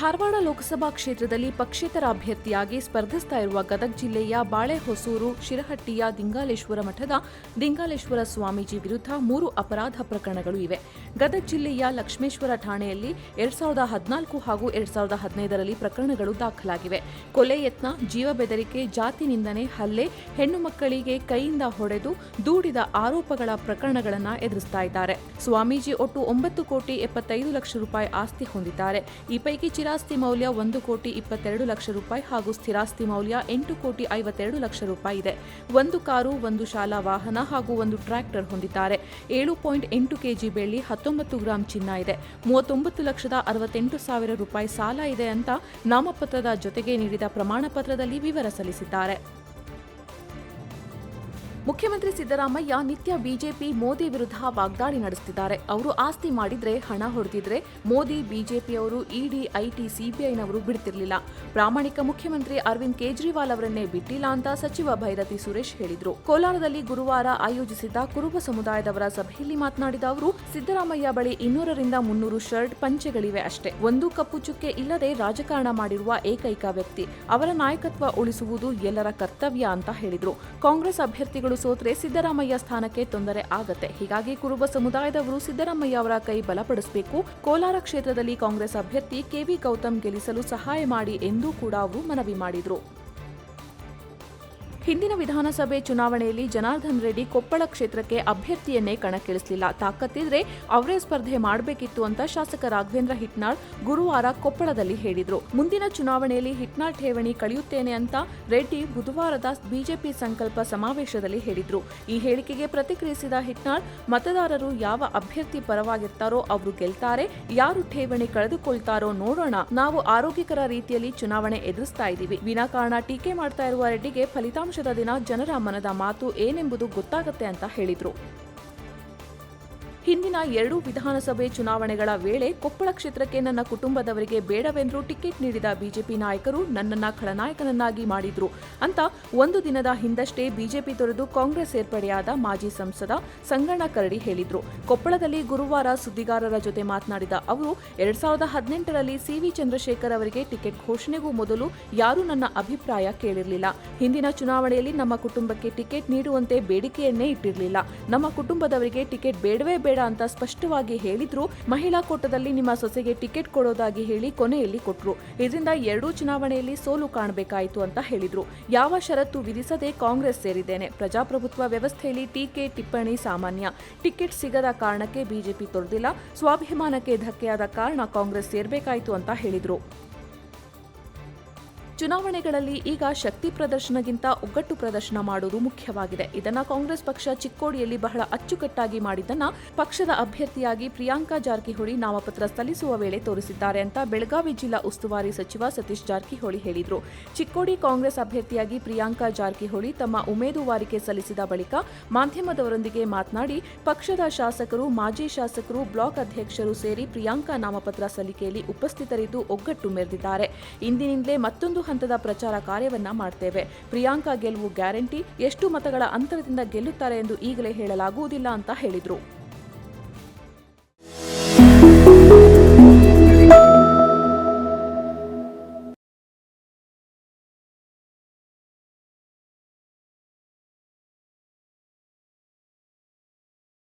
ಧಾರವಾಡ ಲೋಕಸಭಾ ಕ್ಷೇತ್ರದಲ್ಲಿ ಪಕ್ಷೇತರ ಅಭ್ಯರ್ಥಿಯಾಗಿ ಸ್ಪರ್ಧಿಸ್ತಾ ಇರುವ ಗದಗ ಜಿಲ್ಲೆಯ ಬಾಳೆಹೊಸೂರು, ಶಿರಹಟ್ಟಿಯ ದಿಂಗಾಲೇಶ್ವರ ಮಠದ ದಿಂಗಾಲೇಶ್ವರ ಸ್ವಾಮೀಜಿ ವಿರುದ್ಧ ಮೂರು ಅಪರಾಧ ಪ್ರಕರಣಗಳು ಇವೆ. ಗದಗ ಜಿಲ್ಲೆಯ ಲಕ್ಷ್ಮೇಶ್ವರ ಠಾಣೆಯಲ್ಲಿ ಎರಡ್ ಸಾವಿರದ ಹದಿನಾಲ್ಕು ಹಾಗೂ ಎರಡ್ ಸಾವಿರದ ಹದಿನೈದರಲ್ಲಿ ಪ್ರಕರಣಗಳು ದಾಖಲಾಗಿವೆ. ಕೊಲೆ ಯತ್ನ, ಜೀವ ಬೆದರಿಕೆ, ಜಾತಿ ನಿಂದನೆ, ಹಲ್ಲೆ, ಹೆಣ್ಣು ಮಕ್ಕಳಿಗೆ ಕೈಯಿಂದ ಹೊಡೆದು ದೂಡಿದ ಆರೋಪಗಳ ಪ್ರಕರಣಗಳನ್ನು ಎದುರಿಸ್ತಾ ಇದ್ದಾರೆ. ಸ್ವಾಮೀಜಿ ಒಟ್ಟು ಒಂಬತ್ತು ಕೋಟಿ ಎಪ್ಪತ್ತೈದು ಲಕ್ಷ ರೂಪಾಯಿ ಆಸ್ತಿ ಹೊಂದಿದ್ದಾರೆ. ಈ ಪೈಕಿ ಚಿರಾಸ್ತಿ ಮೌಲ್ಯ ಒಂದು ಕೋಟಿ ಇಪ್ಪತ್ತೆರಡು ಲಕ್ಷ ರೂಪಾಯಿ ಹಾಗೂ ಸ್ಥಿರಾಸ್ತಿ ಮೌಲ್ಯ ಎಂಟು ಕೋಟಿ ಐವತ್ತೆರಡು ಲಕ್ಷ ರೂಪಾಯಿ ಇದೆ. ಒಂದು ಕಾರು, ಒಂದು ಶಾಲಾ ವಾಹನ ಹಾಗೂ ಒಂದು ಟ್ರ್ಯಾಕ್ಟರ್ ಹೊಂದಿದ್ದಾರೆ. ಏಳು ಪಾಯಿಂಟ್ ಎಂಟು ಕೆಜಿ ಬೆಳ್ಳಿ ಹತ್ತೊಂಬತ್ತು ಗ್ರಾಂ ಚಿನ್ನ ಇದೆ. ಮೂವತ್ತೊಂಬತ್ತು ಲಕ್ಷದ ಅರವತ್ತೆಂಟು ಸಾವಿರ ರೂಪಾಯಿ ಸಾಲ ಇದೆ ಅಂತ ನಾಮಪತ್ರದ ಜೊತೆಗೆ ನೀಡಿದ ಪ್ರಮಾಣ ಪತ್ರದಲ್ಲಿ ವಿವರ ಸಲ್ಲಿಸಿದ್ದಾರೆ. ಮುಖ್ಯಮಂತ್ರಿ ಸಿದ್ದರಾಮಯ್ಯ ನಿತ್ಯ ಬಿಜೆಪಿ, ಮೋದಿ ವಿರುದ್ಧ ವಾಗ್ದಾಳಿ ನಡೆಸುತ್ತಿದ್ದಾರೆ. ಅವರು ಆಸ್ತಿ ಮಾಡಿದ್ರೆ, ಹಣ ಹೊಡೆದಿದ್ರೆ ಮೋದಿ, ಬಿಜೆಪಿಯವರು ಇಡಿ, ಐಟಿ, ಸಿಬಿಐನವರು ಬಿಡ್ತಿರಲಿಲ್ಲ. ಪ್ರಾಮಾಣಿಕ ಮುಖ್ಯಮಂತ್ರಿ ಅರವಿಂದ್ ಕೇಜ್ರಿವಾಲ್ ಅವರನ್ನೇ ಬಿಟ್ಟಿಲ್ಲ ಅಂತ ಸಚಿವ ಭೈರತಿ ಸುರೇಶ್ ಹೇಳಿದ್ರು. ಕೋಲಾರದಲ್ಲಿ ಗುರುವಾರ ಆಯೋಜಿಸಿದ್ದ ಕುರುಬ ಸಮುದಾಯದವರ ಸಭೆಯಲ್ಲಿ ಮಾತನಾಡಿದ ಅವರು, ಸಿದ್ದರಾಮಯ್ಯ ಬಳಿ ಇನ್ನೂರರಿಂದ ಮುನ್ನೂರು ಶರ್ಟ್ ಪಂಚೆಗಳಿವೆ ಅಷ್ಟೇ. ಒಂದು ಕಪ್ಪು ಚುಕ್ಕೆ ಇಲ್ಲದೆ ರಾಜಕಾರಣ ಮಾಡಿರುವ ಏಕೈಕ ವ್ಯಕ್ತಿ. ಅವರ ನಾಯಕತ್ವ ಉಳಿಸುವುದು ಎಲ್ಲರ ಕರ್ತವ್ಯ ಅಂತ ಹೇಳಿದ್ರು. ಕಾಂಗ್ರೆಸ್ ಅಭ್ಯರ್ಥಿಗಳು ಸೋತ್ರೆ ಸಿದ್ದರಾಮಯ್ಯ ಸ್ಥಾನಕ್ಕೆ ತೊಂದರೆ ಆಗತ್ತೆ. ಹೀಗಾಗಿ ಕುರುಬ ಸಮುದಾಯದವರು ಸಿದ್ದರಾಮಯ್ಯ ಅವರ ಕೈ ಬಲಪಡಿಸಬೇಕು. ಕೋಲಾರ ಕ್ಷೇತ್ರದಲ್ಲಿ ಕಾಂಗ್ರೆಸ್ ಅಭ್ಯರ್ಥಿ ಕೆವಿ ಗೌತಮ್ ಗೆಲ್ಲಿಸಲು ಸಹಾಯ ಮಾಡಿ ಎಂದೂ ಕೂಡ ಅವರು ಮನವಿ ಮಾಡಿದ್ರು. ಹಿಂದಿನ ವಿಧಾನಸಭೆ ಚುನಾವಣೆಯಲ್ಲಿ ಜನಾರ್ದನ್ ರೆಡ್ಡಿ ಕೊಪ್ಪಳ ಕ್ಷೇತ್ರಕ್ಕೆ ಅಭ್ಯರ್ಥಿಯನ್ನೇ ಕಣಕ್ಕಿಳಿಸಲಿಲ್ಲ. ತಾಕತ್ತಿದ್ರೆ ಅವರೇ ಸ್ಪರ್ಧೆ ಮಾಡಬೇಕಿತ್ತು ಅಂತ ಶಾಸಕ ರಾಘವೇಂದ್ರ ಹಿಟ್ನಾಳ್ ಗುರುವಾರ ಕೊಪ್ಪಳದಲ್ಲಿ ಹೇಳಿದ್ರು. ಮುಂದಿನ ಚುನಾವಣೆಯಲ್ಲಿ ಹಿಟ್ನಾಳ್ ಠೇವಣಿ ಕಳೆಯುತ್ತೇನೆ ಅಂತ ರೆಡ್ಡಿ ಬುಧವಾರದ ಬಿಜೆಪಿ ಸಂಕಲ್ಪ ಸಮಾವೇಶದಲ್ಲಿ ಹೇಳಿದ್ರು. ಈ ಹೇಳಿಕೆಗೆ ಪ್ರತಿಕ್ರಿಯಿಸಿದ ಹಿಟ್ನಾಳ್, ಮತದಾರರು ಯಾವ ಅಭ್ಯರ್ಥಿ ಪರವಾಗಿರ್ತಾರೋ ಅವರು ಗೆಲ್ತಾರೆ, ಯಾರು ಠೇವಣಿ ಕಳೆದುಕೊಳ್ತಾರೋ ನೋಡೋಣ. ನಾವು ಆರೋಗ್ಯಕರ ರೀತಿಯಲ್ಲಿ ಚುನಾವಣೆ ಎದುರಿಸ್ತಾ ಇದ್ದೀವಿ. ವಿನಾಕಾರಣ ಟೀಕೆ ಮಾಡ್ತಾ ಇರುವ ರೆಡ್ಡಿಗೆ ಫಲಿತಾಂಶದ ದಿನ ಜನರ ಮನದ ಮಾತು ಏನೆಂಬುದು ಗೊತ್ತಾಗತ್ತೆ ಅಂತ ಹೇಳಿದ್ರು. ಹಿಂದಿನ ಎರಡೂ ವಿಧಾನಸಭೆ ಚುನಾವಣೆಗಳ ವೇಳೆ ಕೊಪ್ಪಳ ಕ್ಷೇತ್ರಕ್ಕೆ ನನ್ನ ಕುಟುಂಬದವರಿಗೆ ಬೇಡವೆಂದು ಟಿಕೆಟ್ ನೀಡಿದ ಬಿಜೆಪಿ ನಾಯಕರು ನನ್ನನ್ನ ಖಳನಾಯಕನನ್ನಾಗಿ ಮಾಡಿದ್ರು ಅಂತ ಒಂದು ದಿನದ ಹಿಂದಷ್ಟೇ ಬಿಜೆಪಿ ತೊರೆದು ಕಾಂಗ್ರೆಸ್ ಸೇರ್ಪಡೆಯಾದ ಮಾಜಿ ಸಂಸದ ಸಂಗಣ್ಣ ಕರಡಿ ಹೇಳಿದ್ರು. ಕೊಪ್ಪಳದಲ್ಲಿ ಗುರುವಾರ ಸುದ್ದಿಗಾರರ ಜೊತೆ ಮಾತನಾಡಿದ ಅವರು, ಎರಡ್ ಸಾವಿರದ ಹದಿನೆಂಟರಲ್ಲಿ ಸಿವಿ ಚಂದ್ರಶೇಖರ್ ಅವರಿಗೆ ಟಿಕೆಟ್ ಘೋಷಣೆಗೂ ಮೊದಲು ಯಾರೂ ನನ್ನ ಅಭಿಪ್ರಾಯ ಕೇಳಿರಲಿಲ್ಲ. ಹಿಂದಿನ ಚುನಾವಣೆಯಲ್ಲಿ ನಮ್ಮ ಕುಟುಂಬಕ್ಕೆ ಟಿಕೆಟ್ ನೀಡುವಂತೆ ಬೇಡಿಕೆಯನ್ನೇ ಇಟ್ಟಿರಲಿಲ್ಲ. ನಮ್ಮ ಕುಟುಂಬದವರಿಗೆ ಟಿಕೆಟ್ ಬೇಡವೇ ಬೇಡ ಅಂತ ಸ್ಪಷ್ಟವಾಗಿ ಹೇಳಿದ್ರು. ಮಹಿಳಾ ಕೋಟದಲ್ಲಿ ನಿಮ್ಮ ಸೊಸೆಗೆ ಟಿಕೆಟ್ ಕೊಡೋದಾಗಿ ಹೇಳಿ ಕೊನೆಯಲ್ಲಿ ಕೊಟ್ರು. ಇದರಿಂದ ಎರಡೂ ಚುನಾವಣೆಯಲ್ಲಿ ಸೋಲು ಕಾಣಬೇಕಾಯಿತು ಅಂತ ಹೇಳಿದ್ರು. ಯಾವ ಷರತ್ತು ವಿಧಿಸದೆ ಕಾಂಗ್ರೆಸ್ ಸೇರಿದ್ದೇನೆ. ಪ್ರಜಾಪ್ರಭುತ್ವ ವ್ಯವಸ್ಥೆಯಲ್ಲಿ ಟೀಕೆ, ಟಿಪ್ಪಣಿ ಸಾಮಾನ್ಯ. ಟಿಕೆಟ್ ಸಿಗದ ಕಾರಣಕ್ಕೆ ಬಿಜೆಪಿ ತೊರೆದಿಲ್ಲ. ಸ್ವಾಭಿಮಾನಕ್ಕೆ ಧಕ್ಕೆಯಾದ ಕಾರಣ ಕಾಂಗ್ರೆಸ್ ಸೇರಬೇಕಾಯಿತು ಅಂತ ಹೇಳಿದ್ರು. ಚುನಾವಣೆಗಳಲ್ಲಿ ಈಗ ಶಕ್ತಿ ಪ್ರದರ್ಶನಗಿಂತ ಒಗ್ಗಟ್ಟು ಪ್ರದರ್ಶನ ಮಾಡುವುದು ಮುಖ್ಯವಾಗಿದೆ. ಇದನ್ನ ಕಾಂಗ್ರೆಸ್ ಪಕ್ಷ ಚಿಕ್ಕೋಡಿಯಲ್ಲಿ ಬಹಳ ಅಚ್ಚುಕಟ್ಟಾಗಿ ಮಾಡಿದ್ದನ್ನ ಪಕ್ಷದ ಅಭ್ಯರ್ಥಿಯಾಗಿ ಪ್ರಿಯಾಂಕಾ ಜಾರಕಿಹೊಳಿ ನಾಮಪತ್ರ ಸಲ್ಲಿಸುವ ವೇಳೆ ತೋರಿಸಿದ್ದಾರೆ ಅಂತ ಬೆಳಗಾವಿ ಜಿಲ್ಲಾ ಉಸ್ತುವಾರಿ ಸಚಿವ ಸತೀಶ್ ಜಾರಕಿಹೊಳಿ ಹೇಳಿದರು. ಚಿಕ್ಕೋಡಿ ಕಾಂಗ್ರೆಸ್ ಅಭ್ಯರ್ಥಿಯಾಗಿ ಪ್ರಿಯಾಂಕಾ ಜಾರಕಿಹೊಳಿ ತಮ್ಮ ಉಮೇದುವಾರಿಕೆ ಸಲ್ಲಿಸಿದ ಬಳಿಕ ಮಾಧ್ಯಮದವರೊಂದಿಗೆ ಮಾತನಾಡಿ, ಪಕ್ಷದ ಶಾಸಕರು, ಮಾಜಿ ಶಾಸಕರು, ಬ್ಲಾಕ್ ಅಧ್ಯಕ್ಷರು ಸೇರಿ ಪ್ರಿಯಾಂಕಾ ನಾಮಪತ್ರ ಸಲ್ಲಿಕೆಯಲ್ಲಿ ಉಪಸ್ಥಿತರಿದ್ದು ಒಗ್ಗಟ್ಟು ಮೆರೆದಿದ್ದಾರೆ. ಇಂದಿನಿಂದಲೇ ಮತ್ತೊಂದು ಹಂತದ ಪ್ರಚಾರ ಕಾರ್ಯವನ್ನ ಮಾಡ್ತೇವೆ. ಪ್ರಿಯಾಂಕಾ ಗೆಲುವು ಗ್ಯಾರಂಟಿ, ಎಷ್ಟು ಮತಗಳ ಅಂತರದಿಂದ ಗೆಲ್ಲುತ್ತಾರೆ ಎಂದು ಈಗಲೇ ಹೇಳಲಾಗುವುದಿಲ್ಲ ಅಂತ ಹೇಳಿದರು.